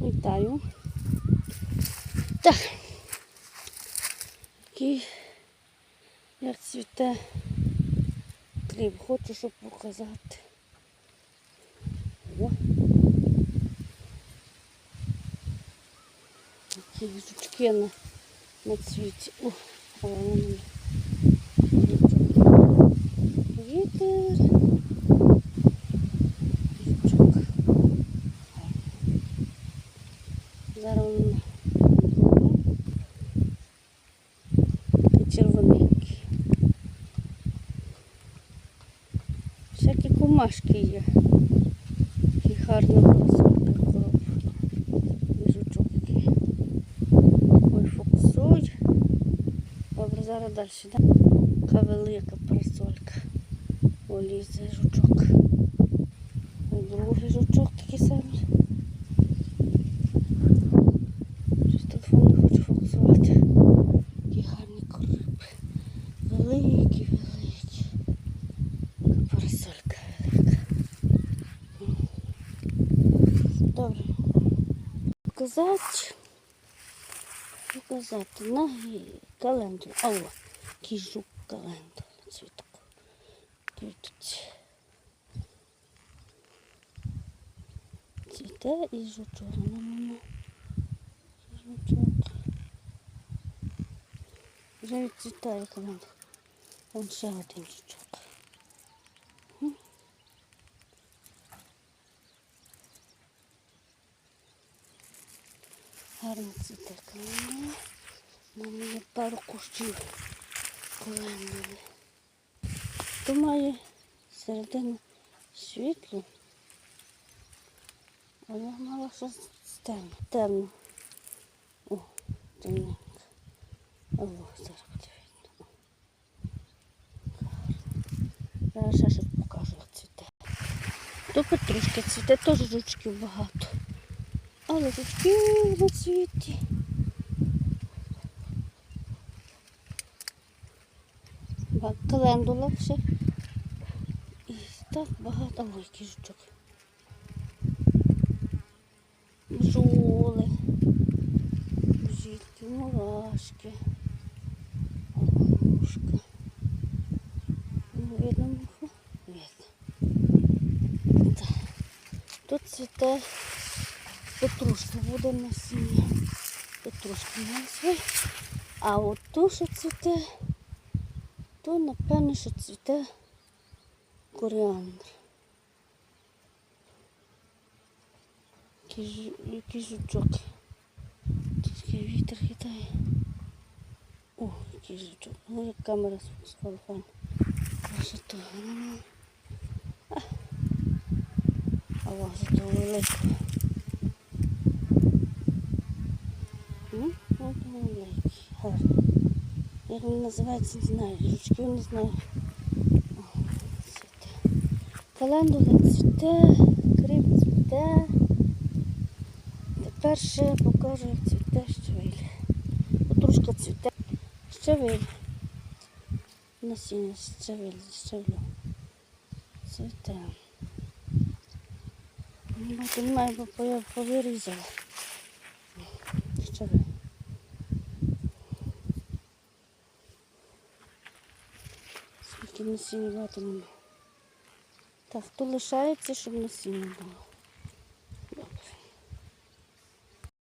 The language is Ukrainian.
Вітаю. Так. Який як цвіте кліп. Хочу, щоб показати. О. Такі жучки на, на цвіті. О, а вони мені. Вітер. Жучок. Зараз він і червоненький. Всякі кумашки є. Які гарно красиві коров. І який. Ой, фокусуй. Добре, зараз далі. Да? Така велика парасолька. О, лізе жучок. Другий жучок такий самий. Щось телефон не хочу фокусувати. Які гарні кориби. Великі, великі. Така парасолька велика. Добре. Показати. Показати на календулу. Алло, який жук. Цвіток. Тут. Цвіте і жучок. Ну-ну-ну. Жучок. Вже відцвітає календула. Вон ще один жучок. Гарно цвіте календула. У мене пару кущів календули. То має середину світло, а я мала щось темно. Темно. О, темненько. О, зараз буде видно. Зараз ще покажу, як цвіте. То петрушки цвіте, теж жучків багато. Але жучків на цвіті. Ба- Календула ще. І так багато який жучок. Бджоли, бжітки, мурашки. Ну, Видно? Видно. Тут цвіте петрушка буде насіння. Петрушка назви. А от ту, що цвіте, то напевно, що цвіте коріандр. Який, який жучок. Тільки вітер хитає. О, який жучок. Ну, як камера сфотографувала файн. Красота. Ну, А, а вам зато велико. Ну, от великий. Гарний. Як він називається, не знаю. Жучків не знаю. Календула цвіте, кріп цвіте. Тепер ще покажу, як цвіте щавель. Петрушка цвіте. Щавель. Насіння щавель, щавлю. Цвіте. Бачу, немає, бо по- повирізала. Щавель. Немає. Так, то лишається, щоб насіння було.